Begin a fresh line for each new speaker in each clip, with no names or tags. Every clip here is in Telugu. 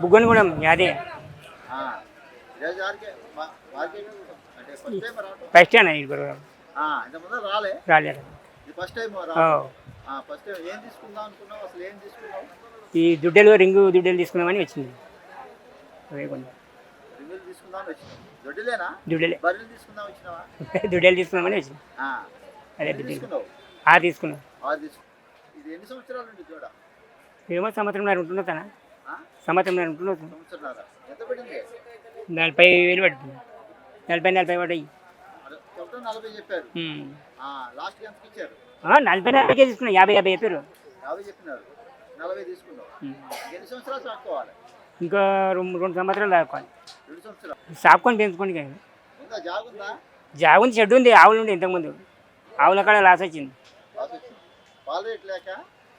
బుగ్గనగూడెం అదే
ఫస్ట్
ఇప్పుడు రాలేదు ఈ దుడ్డలు రింగు దుడ్డలు తీసుకుందామని వచ్చింది. దుడ్డలే. తీసుకుందామని వచ్చింది. అదే దుడ్డలు. తీసుకున్నాం
ఆరు తీసుకు ఇది ఎన్ని సంవత్సరాలు ఉంది చూడ
ఏమో సంవత్సరంన్నర ఉంటుందో తన?
పడింది?
నలభై వేలు పడుతుంది. నలభై నలభై పడ్డాయి.
చెప్పడం నలభై
నలభై నలభైకే తీసుకున్నాం. యాభై యాభై చెప్పారు. ఇంకా రెండు రెండు సంవత్సరాలు
సంవత్సరాలు.
సాపుకొని పెంచుకోండి కానీ
జాగుందా?
చెడ్డు ఉంది. ఆవులు ఉండే ఇంతకుముందు. ఆవుల కాడ లాస్ వచ్చింది.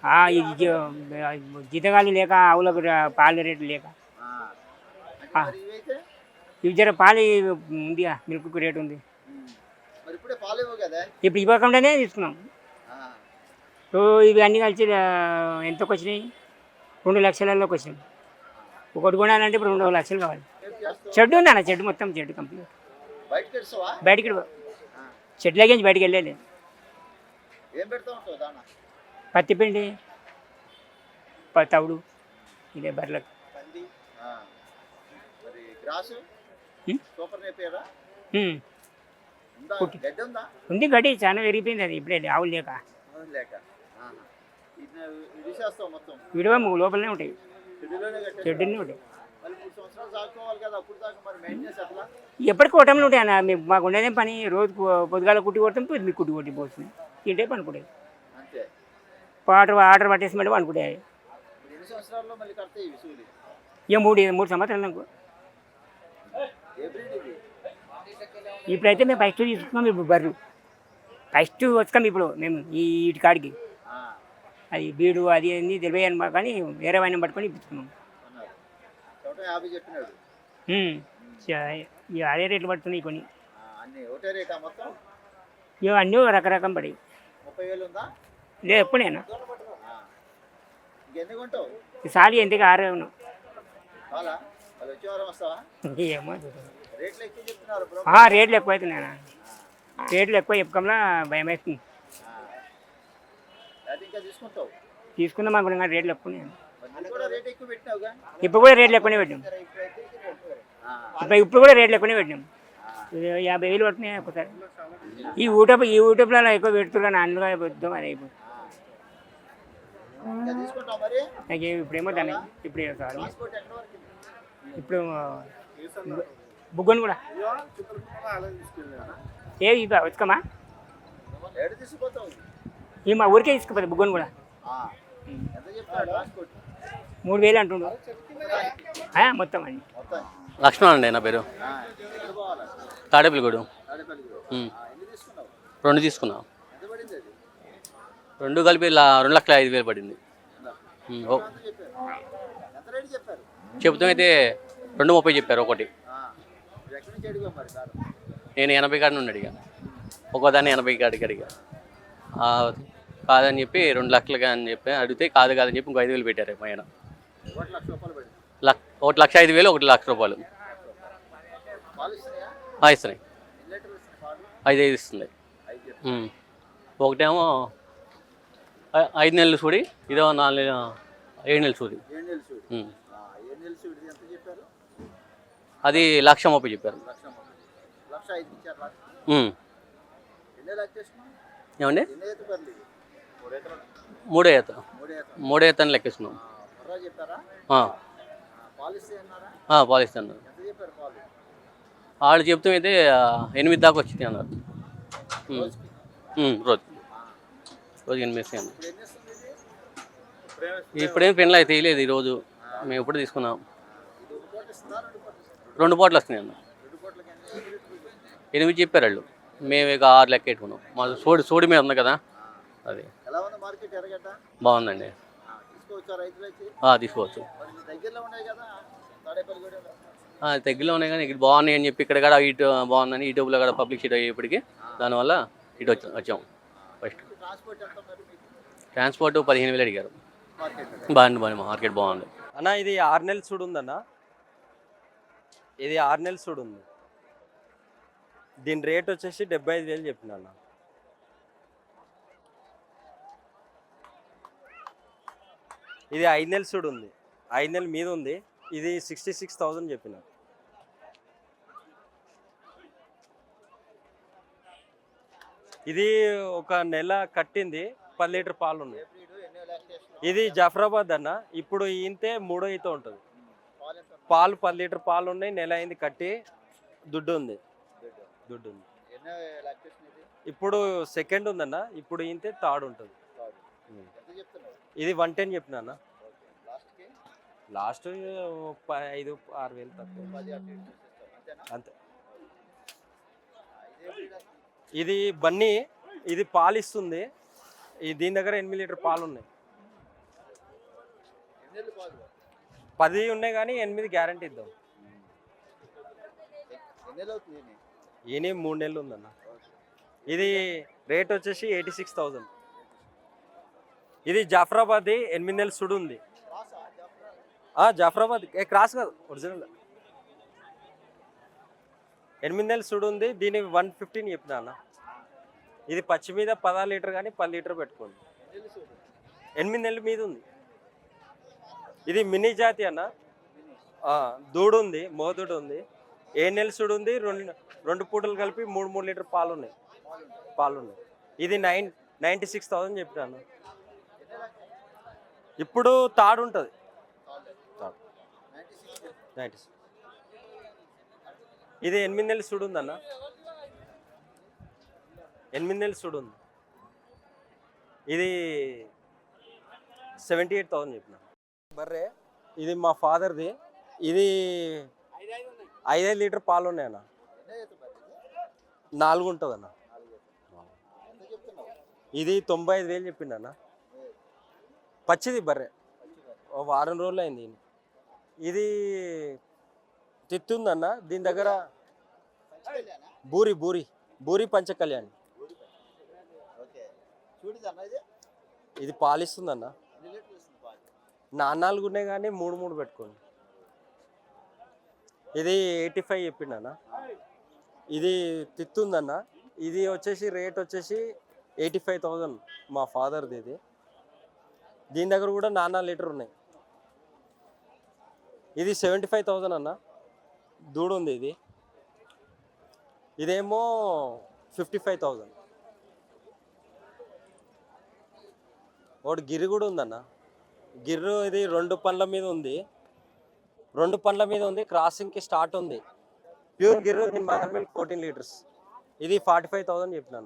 రేట్
జీతగాలు లేక ఆవులకు పాల రేట్లు లేక. ఇవి జర పాలు ఉంది మిల్క్ రేట్ ఉంది.
ఇప్పుడే
ఇవ్వకుండానే తీసుకున్నాం. సో ఇవి అన్నీ కలిసి ఎంతకు వచ్చినాయి? రెండు లక్షలలోకి వచ్చినాయి. ఒకటి కొనాలంటే ఇప్పుడు రెండు లక్షలు కావాలి. చెడ్డు ఉంది అన్న చెడ్డు మొత్తం చెడ్డు కంప్లీట్.
బయటకి
చెట్లకి బయటికి వెళ్ళలేదు.
ఏం పెడతా ఉంటావు దానా
పత్తి పిండి ప- తవుడు ఇదే బర్రెలకు.
ఉందా? గడ్డి
చాలా విరిగిపోయింది అది ఇప్పుడే ఆవులు లేక.
అవును లేక. ఆహా. ఇది విడిసేస్తావు మొత్తం?
విడవ లోపలనే ఉంటాయి. చెడ్డునే ఉంటాయి. ఎప్పటికి కూటమిలు ఉంటాయి అన్న మాకు ఉండేదే పని రోజు పొద్దుగాల కుట్టి కొడతాం మీకు కుట్టి కొట్టి పోతుంది తింటే పనుకుంటాయి
అంతే
వాటర్ ఆర్డర్ పట్టేసి మళ్ళీ పనుకుంటాయి
ఇప్పుడు ఎన్ని సంవత్సరాల్లో మళ్ళీ కడతాయి ఇవి సూది?
ఇక మూడు మూడు సంవత్సరాలు నాకు.
ఏ
ఇప్పుడైతే మేము ఫస్ట్ తీసుకున్నాం ఇప్పుడు బర్రు ఫస్ట్ వచ్చాం ఇప్పుడు మేము ఈ ఇటు కాడికి. అది బీడు అది అన్ని అనమాట కానీ వేరే వాయిని పట్టుకొని ఇప్పించుకున్నాం. అదే రేట్లు పడుతున్నాయి కొన్ని.
అన్నీ
రకరకం పడి
ముప్పై వేలు ఉందా?
లేదు.
ఇంకెన్ని కొంటావు
ఈసారి ఎందుకు ఆరే ఉన్నాం
చాలా వాళ్ళు వచ్చే వారం వస్తావా?
ఏమో
రేట్లు ఎక్కువ
ఆ, రేట్లు ఎక్కువ చెప్పకంలో భయం
తీసుకుంటావు?
తీసుకుందాం అనుకున్నాం కానీ రేట్లు ఎక్కువ ఇప్పుడు కూడా రేట్లు ఎక్కువనే పెట్టినాం.
ఆ,
ఇప్పుడు కూడా రేట్లు ఎక్కువనే పెట్టినాం. ఇది యాభై వేలు పడుతున్నాయి ఒకసారి ఈ యూట్యూబ్ ఈ యూట్యూబ్లో ఎక్కువ పెడుతున్నా అందులో వద్దాం అది అయిపోతుంది నాకు ఇప్పుడేమో దాన్ని ఇప్పుడు సార్? ఇప్పుడు బుగ్గను కూడా. ఏ ఇవ్వ వచ్చకమా ఈ మా ఊరికే తీసుకుపోతుంది బుగ్గను కూడా. మూడు వేలు అంటుండు. ఆ, మొత్తం అండి
లక్ష్మణ్ అండి నా పేరు. తాడేపల్లిగూడు. రెండు తీసుకున్నా రెండు కలిపి రెండు లక్షల ఐదు వేలు పడింది. ఉమ్, ఓ.
ఎంత చెప్పారు? ఎంత రేటు చెప్పారు?
చెబుతాం అయితే రెండు ముప్పై చెప్పారు ఒకటి. నేను ఎనభై కాడ నుండి అడిగా. ఒకదాన్ని ఎనభై కాడికి అడిగా. కాదని చెప్పి రెండు లక్షలుగా అని చెప్పి అడిగితే కాదు కాదని చెప్పి ఇంకో ఐదు వేలు పెట్టారు మా ఆయన.
ఒకటి లక్ష
ఐదు వేలు ఒకటి లక్ష రూపాయలు.
ఇస్తున్నాయా?
ఐదు ఐదు ఇస్తుంది. ఒకటేమో ఐదు నెలలు చూడి ఇదో నాలుగు ఏడు నెలలు
చెప్పారు?
అది లక్ష ముప్పై చెప్పారు. ఏమండి?
మూడు ఎకరాలు
మూడో ఈత ఈత అని లెక్కిస్తున్నాం
బుర్రా చెప్పారా?
ఆ,
ఆ, పాలు ఇస్తే అన్నారా.
వాళ్ళు చెప్తాం అయితే ఆ, ఎనిమిది దాకా వచ్చింది అన్నారు. రోజు రోజు ఎనిమిది ఇస్తాయి
ఇప్పుడేం
పెన్లు అయితే వేయలేదు ఈరోజు. మేము ఇప్పుడు తీసుకున్నాం.
రెండు పూట
వస్తున్నాయి అన్న. ఎనిమిది చెప్పారు వాళ్ళు. మేము ఇక ఆరు లెక్క పెట్టుకున్నాం. మా సోడి సోడి మీద ఉంది కదా. అది. బాగుందండి.
తీసుకోవచ్చు. దగ్గరలో ఉన్నాయి
కానీ ఇక్కడ బాగున్నాయి అని చెప్పి ఇక్కడ కూడా ఇటు బాగుందని యూట్యూబ్లో కూడా పబ్లిక్ షీట్ అయ్యేప్పటికి దానివల్ల ఇటు వచ్చాం వచ్చాం. ఫస్ట్.
ట్రాన్స్పోర్ట్
పదిహేను వేలు అడిగారు.
మార్కెట్
బాగుంది బాగుంది మార్కెట్ బాగుంది.
అన్న ఇది ఆరు నెలలు చూడు ఉందన్న. ఇది ఆరు నెలలు చూడు ఉంది. దీని రేట్ వచ్చేసి డెబ్బై ఐదు వేలు చెప్పిన అన్న. ఇది ఐదు నెలలు చూడు ఉంది. ఐదు నెలల మీద ఉంది. ఇది సిక్స్టీ సిక్స్ థౌజండ్ చెప్పిన. ఇది ఒక నెల కట్టింది పది లీటర్ పాలు ఉన్నాయి. ఇది జఫరాబాద్ అన్న. ఇప్పుడు ఈంతే మూడో ఈత ఉంటుంది.
పాలు
పది లీటర్ పాలు ఉన్నాయి నెల అయింది కట్టి దుడ్డు ఉంది. దుడ్డు ఉంది. ఇప్పుడు సెకండ్ ఉందన్న. ఇప్పుడు ఈంతే థర్డ్ ఉంటుంది. ఇది వన్ టెన్ చెప్పిన అన్న? లాస్ట్ ఐదు ఆరు వేలు తక్కువ. అంతే.
ఇది
బన్నీ ఇది పాలు ఇస్తుంది ఈ దీని దగ్గర ఎనిమిది లీటర్ పాలు ఉన్నాయి పది ఉన్నాయి కానీ ఎనిమిది గ్యారంటీ ఇద్దాం.
ఎన్ని ఈయన?
మూడు నెలలు ఉందన్న. ఇది రేట్ వచ్చేసి ఎయిటీ సిక్స్ థౌజండ్ ఇది జాఫరాబాద్ ఎనిమిది నెలలు సుడు ఉంది జాఫరాబాద్ ఏ క్రాస్ కాదు ఒరిజినల్. ఎనిమిది నెలలు సుడు ఉంది దీని వన్ ఫిఫ్టీన్ చెప్పిన అన్న. ఇది పచ్చి మీద పదహారు లీటర్ కానీ పది లీటర్ పెట్టుకోండి. ఎనిమిది నెలల మీద ఉంది. ఇది మినీ జాతి అన్న. దూడు ఉంది మోదుడు ఉంది ఏ నెల సుడు ఉంది రెండు రెండు పూటలు కలిపి మూడు మూడు లీటర్ పాలు ఉన్నాయి పాలు ఉన్నాయి ఇది నైన్ నైంటీ సిక్స్ థౌసండ్ చెప్పినాను ఇప్పుడు తాడు ఉంటుంది తాడు.
Ninety six.
ఇది ఎనిమిది నెలలు సుడు ఉందన్న ఎనిమిది నెలలు సుడు ఉంది ఇది సెవెంటీ ఎయిట్ థౌసండ్ చెప్పిన. బర్రే? ఇది మా ఫాదర్ది. ఇది ఐదైదు లీటర్ పాలు ఉన్నాయన్న? నాలుగు ఉంటుంది అన్న ఇది తొంభై ఐదు వేలు చెప్పిండు అన్న పచ్చిది బర్రె. వారం రోజులు అయింది. ఇది తిత్తుందన్న దీని దగ్గర బూరి బూరి బూరి పంచకళ్యాణి.
ఇది.
పాలిస్తుందన్న. నాలుగు ఉన్నాయి కానీ మూడు మూడు పెట్టుకోండి. ఇది ఎయిటీ ఫైవ్ చెప్పిండన్న. ఇది తిత్తుందన్న ఇది వచ్చేసి రేట్ వచ్చేసి ఎయిటీ ఫైవ్ థౌజండ్ మా ఫాదర్ది ఇది. దీని దగ్గర కూడా నానా లీటర్ ఉన్నాయి ఇది సెవెంటీ ఫైవ్ థౌజండ్ అన్న. దూడు ఉంది ఇది. ఇదేమో ఫిఫ్టీ ఫైవ్ థౌజండ్ ఒకటి గిరి కూడా ఉందన్న. గిర్రు ఇది రెండు పండ్ల మీద ఉంది. రెండు పండ్ల మీద ఉంది క్రాసింగ్కి స్టార్ట్ ఉంది. ప్యూర్ గిర్రు దీని మదర్ మిల్క్ ఫోర్టీన్ లీటర్స్ ఇది ఫార్టీ ఫైవ్ థౌసండ్ చెప్పిన